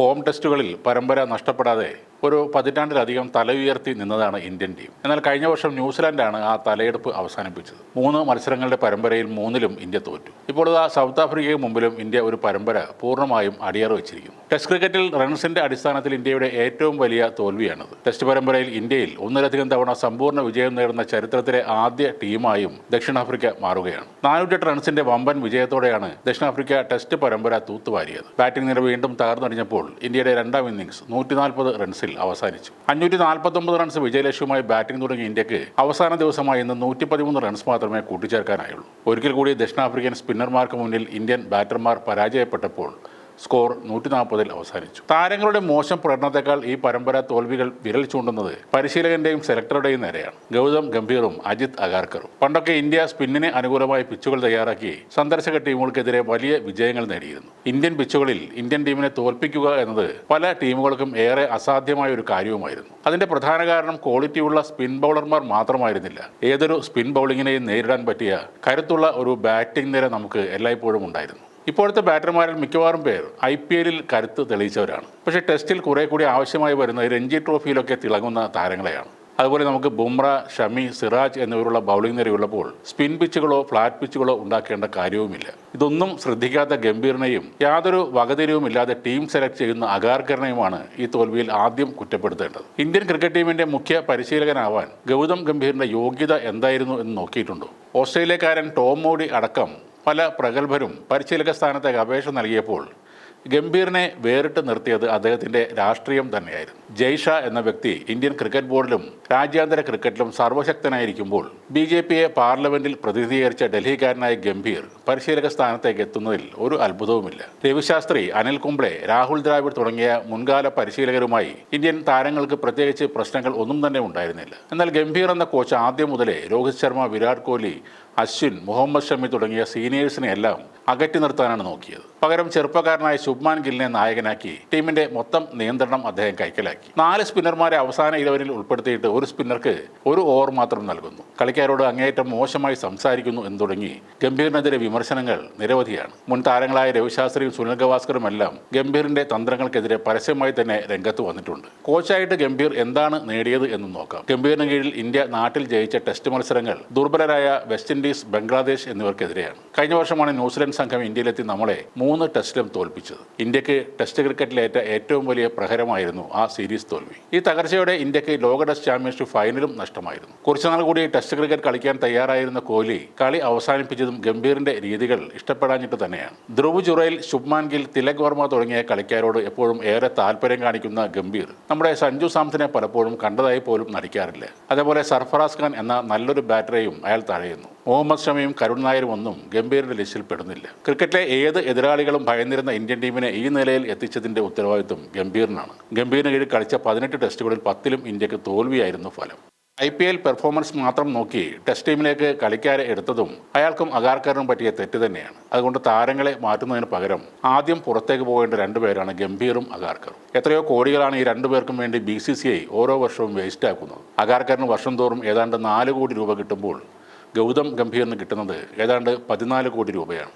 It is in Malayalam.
ഹോം ടെസ്റ്റുകളിൽ പരമ്പര നഷ്ടപ്പെടാതെ ഒരു പതിറ്റാണ്ടിലധികം തല ഉയർത്തി നിന്നതാണ് ഇന്ത്യൻ ടീം. എന്നാൽ കഴിഞ്ഞ വർഷം ന്യൂസിലാൻഡാണ് ആ തലയെടുപ്പ് അവസാനിപ്പിച്ചത്. മൂന്ന് മത്സരങ്ങളുടെ പരമ്പരയിൽ മൂന്നിലും ഇന്ത്യ തോറ്റു. ഇപ്പോൾ ആ സൗത്ത് ആഫ്രിക്കയ്ക്ക് മുമ്പിലും ഇന്ത്യ ഒരു പരമ്പര പൂർണമായും അടിയറ വെച്ചിരിക്കുന്നു. ടെസ്റ്റ് ക്രിക്കറ്റിൽ റൺസിന്റെ അടിസ്ഥാനത്തിൽ ഇന്ത്യയുടെ ഏറ്റവും വലിയ തോൽവിയാണത്. ടെസ്റ്റ് പരമ്പരയിൽ ഇന്ത്യയിൽ ഒന്നിലധികം തവണ സമ്പൂർണ വിജയം നേടുന്ന ചരിത്രത്തിലെ ആദ്യ ടീമായും ദക്ഷിണാഫ്രിക്ക മാറുകയാണ്. നാനൂറ്റെട്ട് റൺസിന്റെ വമ്പൻ വിജയത്തോടെയാണ് ദക്ഷിണാഫ്രിക്ക ടെസ്റ്റ് പരമ്പര തൂത്തുവാരിയത്. ബാറ്റിംഗ് നിര വീണ്ടും തകർന്നടിഞ്ഞപ്പോൾ ഇന്ത്യയുടെ രണ്ടാം ഇന്നിംഗ്സ് നൂറ്റി നാൽപ്പത് അവസാനിച്ചു. അഞ്ഞൂറ്റി നാൽപ്പത്തൊമ്പത് റൺസ് വിജയലക്ഷ്യവുമായി ബാറ്റിംഗ് തുടങ്ങിയ ഇന്ത്യയ്ക്ക് അവസാന ദിവസമായി ഇന്ന് നൂറ്റി പതിമൂന്ന് റൺസ് മാത്രമേ കൂട്ടിച്ചേർക്കാനായുള്ളൂ. ഒരിക്കൽ കൂടി ദക്ഷിണാഫ്രിക്കൻ സ്പിന്നർമാർക്ക് മുന്നിൽ ഇന്ത്യൻ ബാറ്റർമാർ പരാജയപ്പെട്ടപ്പോൾ സ്കോർ നൂറ്റി നാൽപ്പതിൽ അവസാനിച്ചു. താരങ്ങളുടെ മോശം പ്രകടനത്തെക്കാൾ ഈ പരമ്പര തോൽവികൾ വിരൽ ചൂണ്ടുന്നത് പരിശീലകന്റെയും സെലക്ടറുടെയും നേരെയാണ്. ഗൗതം ഗംഭീറും അജിത് അഗാർക്കറും. പണ്ടൊക്കെ ഇന്ത്യ സ്പിന്നിന് അനുകൂലമായി പിച്ചുകൾ തയ്യാറാക്കി സന്ദർശക ടീമുകൾക്കെതിരെ വലിയ വിജയങ്ങൾ നേടിയിരുന്നു. ഇന്ത്യൻ പിച്ചുകളിൽ ഇന്ത്യൻ ടീമിനെ തോൽപ്പിക്കുക എന്നത് പല ടീമുകൾക്കും ഏറെ അസാധ്യമായ ഒരു കാര്യവുമായിരുന്നു. അതിന്റെ പ്രധാന കാരണം ക്വാളിറ്റിയുള്ള സ്പിൻ ബൗളർമാർ മാത്രമായിരുന്നില്ല. ഏതൊരു സ്പിൻ ബൗളിങ്ങിനെയും നേരിടാൻ പറ്റിയ കരുത്തുള്ള ഒരു ബാറ്റിംഗ് നിര നമുക്ക് എല്ലായ്പ്പോഴും ഉണ്ടായിരുന്നു. ഇപ്പോഴത്തെ ബാറ്റർമാരിൽ മിക്കവാറും പേർ ഐ പി എല്ലിൽ കരുത്ത് തെളിയിച്ചവരാണ്. പക്ഷേ ടെസ്റ്റിൽ കുറെ കൂടി ആവശ്യമായി വരുന്ന രഞ്ജി ട്രോഫിയിലൊക്കെ തിളങ്ങുന്ന താരങ്ങളെയാണ്. അതുപോലെ നമുക്ക് ബുംറ ഷമി സിറാജ് എന്നിവരുള്ള ബൗളിംഗ് നിരയുള്ളപ്പോൾ സ്പിൻ പിച്ചുകളോ ഫ്ലാറ്റ് പിച്ചുകളോ ഉണ്ടാക്കേണ്ട കാര്യവുമില്ല. ഇതൊന്നും ശ്രദ്ധിക്കാത്ത ഗംഭീറിനെയും യാതൊരു വകതിരിവുമില്ലാതെ ടീം സെലക്ട് ചെയ്യുന്ന അഗാർക്കറിനെയുമാണ് ഈ തോൽവിയിൽ ആദ്യം കുറ്റപ്പെടുത്തേണ്ടത്. ഇന്ത്യൻ ക്രിക്കറ്റ് ടീമിന്റെ മുഖ്യ പരിശീലകനാവാൻ ഗൗതം ഗംഭീറിന്റെ യോഗ്യത എന്തായിരുന്നു എന്ന് നോക്കിയിട്ടുണ്ടോ? ഓസ്ട്രേലിയക്കാരൻ ടോം മോഡി അടക്കം പല പ്രഗത്ഭരും പരിശീലക സ്ഥാനത്തേക്ക് അപേക്ഷ നൽകിയപ്പോൾ ഗംഭീറിനെ വേറിട്ട് നിർത്തിയത് അദ്ദേഹത്തിന്റെ രാഷ്ട്രീയം തന്നെയായിരുന്നു. ജയ്ഷ എന്ന വ്യക്തി ഇന്ത്യൻ ക്രിക്കറ്റ് ബോർഡിലും രാജ്യാന്തര ക്രിക്കറ്റിലും സർവശക്തനായിരിക്കുമ്പോൾ ബി ജെ പിയെ പാർലമെന്റിൽ പ്രതിനിധീകരിച്ച ഡൽഹിക്കാരനായ ഗംഭീർ പരിശീലക സ്ഥാനത്തേക്ക് എത്തുന്നതിൽ ഒരു അത്ഭുതവുമില്ല. രവിശാസ്ത്രി അനിൽ കുംബ്ലെ രാഹുൽ ദ്രാവിഡ് തുടങ്ങിയ മുൻകാല പരിശീലകരുമായി ഇന്ത്യൻ താരങ്ങൾക്ക് പ്രത്യേകിച്ച് പ്രശ്നങ്ങൾ ഒന്നും തന്നെ ഉണ്ടായിരുന്നില്ല. എന്നാൽ ഗംഭീർ എന്ന കോച്ച് ആദ്യം മുതലേ രോഹിത് ശർമ്മ വിരാട് കോഹ്ലി അശ്വിൻ മുഹമ്മദ് ഷമി തുടങ്ങിയ സീനിയേഴ്സിനെ എല്ലാം അകറ്റി നിർത്താനാണ് നോക്കിയത്. പകരം ചെറുപ്പക്കാരനായ ശുഭ്മാൻ ഗില്ലിനെ നായകനാക്കി ടീമിന്റെ മൊത്തം നിയന്ത്രണം അദ്ദേഹം കൈക്കലാക്കി. നാല് സ്പിന്നർമാരെ അവസാന ഇലവനിൽ ഉൾപ്പെടുത്തിയിട്ട് ഒരു സ്പിന്നർക്ക് ഒരു ഓവർ മാത്രം നൽകുന്നു. കളിക്കാരോട് അങ്ങേയറ്റം മോശമായി സംസാരിക്കുന്നു എന്ന് തുടങ്ങി ഗംഭീറിനെതിരെ വിമർശനങ്ങൾ നിരവധിയാണ്. മുൻ താരങ്ങളായ രവിശാസ്ത്രിയും സുനിൽ ഗവാസ്കറും എല്ലാം ഗംഭീറിന്റെ തന്ത്രങ്ങൾക്കെതിരെ പരസ്യമായി തന്നെ രംഗത്ത് വന്നിട്ടുണ്ട്. കോച്ചായിട്ട് ഗംഭീർ എന്താണ് നേടിയത് എന്ന് നോക്കാം. ഗംഭീറിന് കീഴിൽ ഇന്ത്യ നാട്ടിൽ ജയിച്ച ടെസ്റ്റ് മത്സരങ്ങൾ ദുർബലരായ വെസ്റ്റ് ഇൻഡീസ് ബംഗ്ലാദേശ് എന്നിവർക്കെതിരെയാണ്. കഴിഞ്ഞ വർഷമാണ് ന്യൂസിലൻഡ് സംഘം ഇന്ത്യയിലെത്തി നമ്മളെ മൂന്ന് ടെസ്റ്റിലും തോൽപ്പിച്ചത്. ഇന്ത്യയ്ക്ക് ടെസ്റ്റ് ക്രിക്കറ്റിലേറ്റ ഏറ്റവും വലിയ പ്രഹരമായിരുന്നു ആ സീരീസ്. തോൽവി. ഈ തകർച്ചയോടെ ഇന്ത്യയ്ക്ക് ലോക ടെസ്റ്റ് ചാമ്പ്യൻഷിപ്പ് ഫൈനലും നഷ്ടമായിരുന്നു. കുറച്ചുനാൾ കൂടി ടെസ്റ്റ് ക്രിക്കറ്റ് കളിക്കാൻ തയ്യാറായിരുന്ന കോഹ്ലി കളി അവസാനിപ്പിച്ചതും ഗംഭീറിന്റെ രീതികൾ ഇഷ്ടപ്പെടാഞ്ഞിട്ട് തന്നെയാണ്. ധ്രുവ് ജുറൈൽ ശുഭ്മാൻ ഗിൽ തിലക് വർമ്മ തുടങ്ങിയ കളിക്കാരോട് എപ്പോഴും ഏറെ താല്പര്യം കാണിക്കുന്ന ഗംഭീർ. നമ്മുടെ സഞ്ജു സാംസനെ പലപ്പോഴും കണ്ടതായി പോലും നടിക്കാറില്ല. അതേപോലെ സർഫറാസ് ഖാൻ എന്ന നല്ലൊരു ബാറ്ററിയും അയാൾ തഴയുന്നു. മുഹമ്മദ് ഷമിയും കരുൺ നായരും ഒന്നും ഗംഭീറിന്റെ ലിസ്റ്റിൽ പെടുന്നില്ല ക്രിക്കറ്റിലെ ഏത് എതിരാളികളും ഭയന്നിരുന്ന ഇന്ത്യൻ ടീമിനെ ഈ നിലയിൽ എത്തിച്ചതിന്റെ ഉത്തരവാദിത്വം ഗംഭീറിനാണ്. ഗംഭീറിന് കീഴിൽ കളിച്ച പതിനെട്ട് ടെസ്റ്റുകളിൽ പത്തിലും ഇന്ത്യയ്ക്ക് തോൽവിയായിരുന്നു ഫലം. ഐ പി എൽ പെർഫോമൻസ് മാത്രം നോക്കി ടെസ്റ്റ് ടീമിലേക്ക് കളിക്കാരെ എടുത്തതും അയാൾക്കും അകാർക്കാരനും പറ്റിയ തെറ്റ് തന്നെയാണ്. അതുകൊണ്ട് താരങ്ങളെ മാറ്റുന്നതിന് പകരം ആദ്യം പുറത്തേക്ക് പോകേണ്ട രണ്ടുപേരാണ് ഗംഭീറും അകാർക്കറും എത്രയോ കോടികളാണ് ഈ രണ്ടുപേർക്കും വേണ്ടി ബി സി സി ഐ ഓരോ വർഷവും വേസ്റ്റാക്കുന്നത്. അഗാർക്കറിന് വർഷം തോറും ഏതാണ്ട് നാല് കോടി രൂപ കിട്ടുമ്പോൾ ഗൗതം ഗംഭീറിന് കിട്ടുന്നത് ഏതാണ്ട് പതിനാല് കോടി രൂപയാണ്.